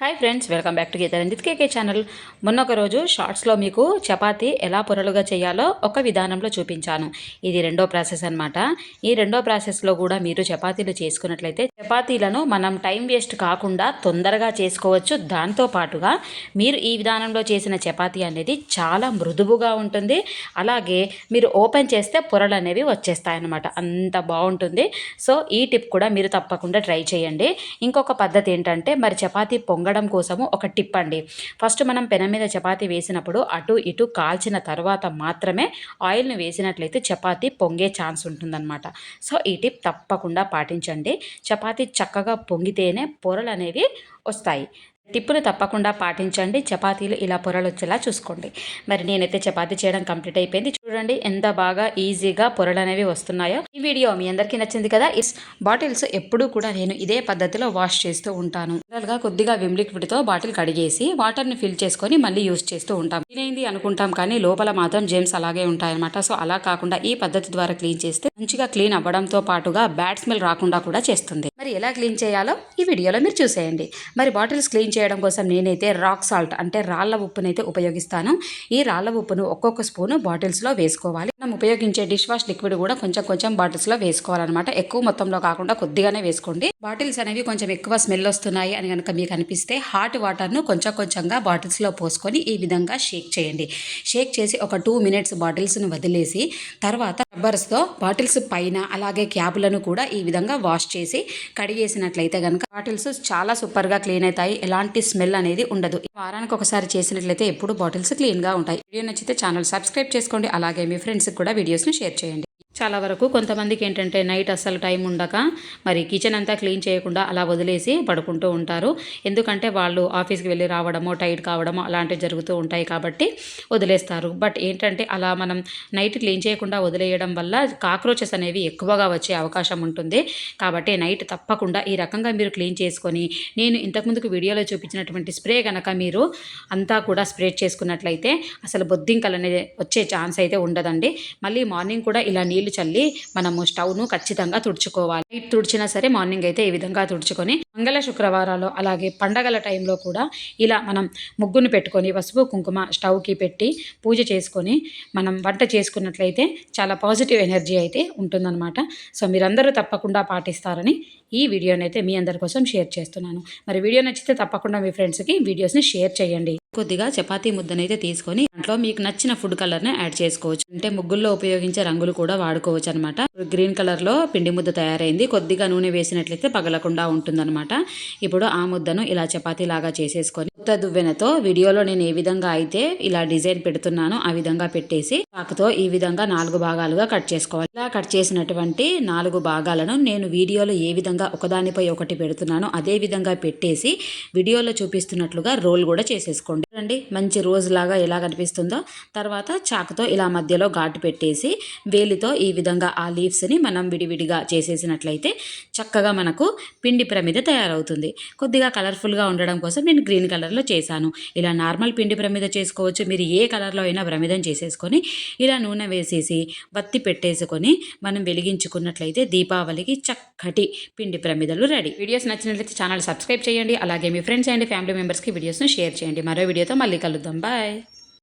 Hi friends welcome back to Geetharanjith K K channel మొన్న ఒక రోజు షార్ట్స్లో మీకు చపాతి ఎలా పొరలుగా చేయాలో ఒక విధానంలో చూపించాను. ఇది రెండో ప్రాసెస్ అనమాట ఈ రెండో ప్రాసెస్లో కూడా మీరు చపాతీలు చేసుకున్నట్లయితే చపాతీలను మనం టైం వేస్ట్ కాకుండా తొందరగా చేసుకోవచ్చు. దాంతో పాటుగా మీరు ఈ విధానంలో చేసిన చపాతీ అనేది చాలా మృదువుగా ఉంటుంది. అలాగే మీరు ఓపెన్ చేస్తే పొరలు అనేవి వచ్చేస్తాయన్నమాట. అంత బాగుంటుంది. సో ఈ టిప్ కూడా మీరు తప్పకుండా ట్రై చేయండి. ఇంకొక పద్ధతి ఏంటంటే మరి చపాతీ పొంగడం కోసము ఒక టిప్ అండి. ఫస్ట్ మనం పెన మీద చపాతీ వేసినప్పుడు అటు ఇటు కాల్చిన తర్వాత మాత్రమే ఆయిల్ని వేసినట్లయితే చపాతీ పొంగే ఛాన్స్ ఉంటుందన్నమాట. సో ఈ టిప్ తప్పకుండా పాటించండి. చపాతీ చక్కగా పొంగితేనే పొరలు అనేవి వస్తాయి. టిప్పులు తప్పకుండా పాటించండి. చపాతీలు ఇలా పొరలు వచ్చేలా చూసుకోండి. మరి నేనైతే చపాతీ చేయడం కంప్లీట్ అయిపోయింది. చూడండి ఎంత బాగా ఈజీగా పొరలు అనేవి వస్తున్నాయో. ఈ వీడియో మీ అందరికీ నచ్చింది కదా? ఇస్ బాటిల్స్ ఎప్పుడూ కూడా నేను ఇదే పద్ధతిలో వాష్ చేస్తూ ఉంటాను. కొద్దిగా విమ్ లిక్విడ్తో బాటిల్ కడిగేసి వాటర్ని ఫిల్ చేసుకొని మళ్ళీ యూస్ చేస్తూ ఉంటాం. క్లీన్ అనుకుంటాం కానీ లోపల మాత్రం జేమ్స్ అలాగే ఉంటాయన్నమాట. సో అలా కాకుండా ఈ పద్ధతి ద్వారా క్లీన్ చేస్తే మంచిగా క్లీన్ అవ్వడంతో పాటుగా బ్యాడ్ స్మెల్ రాకుండా కూడా చేస్తుంది. మరి ఎలా క్లీన్ చేయాలో ఈ వీడియోలో మీరు చూసేయండి. మరి బాటిల్స్ క్లీన్ చేయడం కోసం నేనైతే రాక్ సాల్ట్ అంటే రాళ్ళ ఉప్పునైతే ఉపయోగిస్తాను. ఈ రాళ్ళ ఉప్పును ఒక్కొక్క స్పూను బాటిల్స్లో వేసుకోవాలి. మనం ఉపయోగించే డిష్ వాష్ లిక్విడ్ కూడా కొంచెం కొంచెం బాటిల్స్లో వేసుకోవాలన్నమాట. ఎక్కువ మొత్తంలో కాకుండా కొద్దిగానే వేసుకోండి. బాటిల్స్ అనేవి కొంచెం ఎక్కువ స్మెల్ వస్తున్నాయి అని కనుక మీకు అనిపిస్తే హాట్ వాటర్ను కొంచెం కొంచెంగా బాటిల్స్లో పోసుకొని ఈ విధంగా షేక్ చేయండి. షేక్ చేసి ఒక టూ మినిట్స్ బాటిల్స్ను వదిలేసి తర్వాత రబ్బర్స్తో బాటిల్స్ పైన అలాగే క్యాబులను కూడా ఈ విధంగా వాష్ చేసి కడిగేసినట్లయితే కనుక బాటిల్స్ చాలా సూపర్గా క్లీన్ అవుతాయి. ఎలాంటి స్మెల్ అనేది ఉండదు. వారానికి ఒకసారి చేసినట్లయితే ఎప్పుడు బాటిల్స్ క్లీన్గా ఉంటాయి. వీడియో నచ్చితే ఛానల్ సబ్స్క్రైబ్ చేసుకోండి. అలాగే మీ ఫ్రెండ్స్కి కూడా వీడియోస్ని షేర్ చేయండి. చాలా వరకు కొంతమందికి ఏంటంటే నైట్ అస్సలు టైం ఉండక మరి కిచెన్ అంతా క్లీన్ చేయకుండా అలా వదిలేసి పడుకుంటూ ఉంటారు. ఎందుకంటే వాళ్ళు ఆఫీస్కి వెళ్ళి రావడమో టైట్ కావడమో అలాంటివి జరుగుతూ ఉంటాయి కాబట్టి వదిలేస్తారు. బట్ ఏంటంటే అలా మనం నైట్ క్లీన్ చేయకుండా వదిలేయడం వల్ల కాక్రోచెస్ అనేవి ఎక్కువగా వచ్చే అవకాశం ఉంటుంది. కాబట్టి నైట్ తప్పకుండా ఈ రకంగా మీరు క్లీన్ చేసుకొని నేను ఇంతకుముందుకు వీడియోలో చూపించినటువంటి స్ప్రే కనుక మీరు అంతా కూడా స్ప్రే చేసుకున్నట్లయితే అసలు బొద్దింకలు అనేది వచ్చే ఛాన్స్ అయితే ఉండదండి. మళ్ళీ మార్నింగ్ కూడా ఇలా నీళ్ళు చల్లి మనము స్టవ్ను ఖచ్చితంగా తుడుచుకోవాలి. నైట్ తుడిచినా సరే మార్నింగ్ అయితే ఈ విధంగా తుడుచుకొని మంగళ శుక్రవారాలు అలాగే పండగల టైంలో కూడా ఇలా మనం ముగ్గును పెట్టుకొని పసుపు కుంకుమ స్టవ్కి పెట్టి పూజ చేసుకొని మనం వంట చేసుకున్నట్లయితే చాలా పాజిటివ్ ఎనర్జీ అయితే ఉంటుందన్నమాట. సో మీరందరూ తప్పకుండా పాటిస్తారని ఈ వీడియోని అయితే మీ అందరి కోసం షేర్ చేస్తున్నాను. మరి వీడియో నచ్చితే తప్పకుండా మీ ఫ్రెండ్స్కి వీడియోస్ని షేర్ చేయండి. కొద్దిగా చపాతీ ముద్దనైతే తీసుకొని దాంట్లో మీకు నచ్చిన ఫుడ్ కలర్ని యాడ్ చేసుకోవచ్చు. అంటే ముగ్గుల్లో ఉపయోగించే రంగులు కూడా వాడుకోవచ్చు అనమాట గ్రీన్ కలర్లో పిండి ముద్ద తయారైంది. కొద్దిగా నూనె వేసినట్లయితే పగలకుండా ఉంటుందన్నమాట. ఇప్పుడు ఆ ముద్దను ఇలా చపాతీలాగా చేసేసుకొని కొత్త దువ్వెనతో వీడియోలో నేను ఏ విధంగా అయితే ఇలా డిజైన్ పెడుతున్నానో ఆ విధంగా పెట్టేసి చాకుతో ఈ విధంగా నాలుగు భాగాలుగా కట్ చేసుకోవాలి. ఇలా కట్ చేసినటువంటి నాలుగు భాగాలను నేను వీడియోలో ఏ విధంగా ఒకదానిపై ఒకటి పెడుతున్నానో అదే విధంగా పెట్టేసి వీడియోలో చూపిస్తున్నట్లుగా రోల్ కూడా చేసేసుకోండి. చూడండి మంచి రోజు లాగా ఎలా కనిపిస్తుందో. తర్వాత చాకుతో ఇలా మధ్యలో ఘాటు పెట్టేసి వేలితో ఈ విధంగా ఆ లీవ్స్ని మనం విడివిడిగా చేసేసినట్లయితే చక్కగా మనకు పిండి ప్రమిద తయారవుతుంది. కొద్దిగా కలర్ఫుల్గా ఉండడం కోసం నేను గ్రీన్ కలర్ కలర్లో చేశాను. ఇలా నార్మల్ పిండి ప్రమిద చేసుకోవచ్చు. మీరు ఏ కలర్లో అయినా ప్రమిదం చేసేసుకొని ఇలా నూనె వేసేసి బత్తి పెట్టేసుకొని మనం వెలిగించుకున్నట్లయితే దీపావళికి చక్కటి పిండి ప్రమిదలు రెడీ. వీడియోస్ నచ్చినట్లయితే ఛానల్ సబ్స్క్రైబ్ చేయండి. అలాగే మీ ఫ్రెండ్స్ అండ్ ఫ్యామిలీ మెంబర్స్కి వీడియోస్ను షేర్ చేయండి. మరో వీడియోతో మళ్ళీ కలుద్దాం. బాయ్.